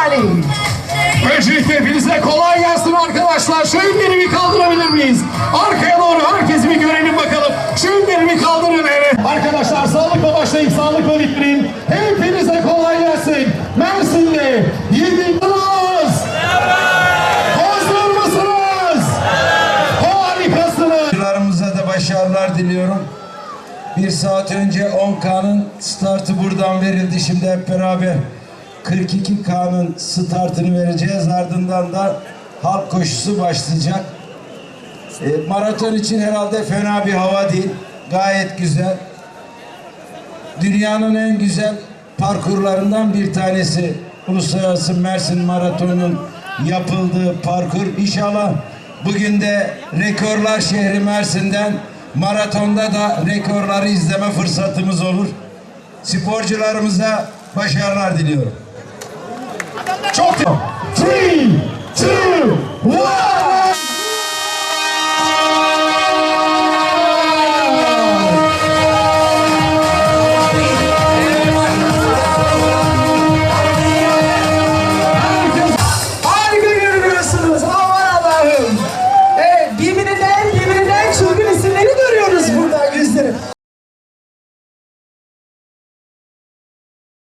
Ali. Öncelikle hepinize kolay gelsin arkadaşlar. Şu ellerimi kaldırabilir miyiz? Arkaya doğru herkesi bir görelim bakalım. Şu ellerimi kaldırın evet. Arkadaşlar sağlıkla başlayıp sağlıkla bitirin. Hepinize kolay gelsin. Mersin'de yediniz. Hazır mısınız? Harikasınız. Oyuncularımıza da başarılar diliyorum. Bir saat önce 10K'nın startı buradan verildi. Şimdi hep beraber 42K'nın startını vereceğiz. Ardından da halk koşusu başlayacak. E, maraton için herhalde fena bir hava değil. Gayet güzel. Dünyanın en güzel parkurlarından bir tanesi. Uluslararası Mersin Maratonu'nun yapıldığı parkur. İnşallah bugün de rekorlar şehri Mersin'den maratonda da rekorları izleme fırsatımız olur. Sporcularımıza başarılar diliyorum. 좋죠. 3, 2, 1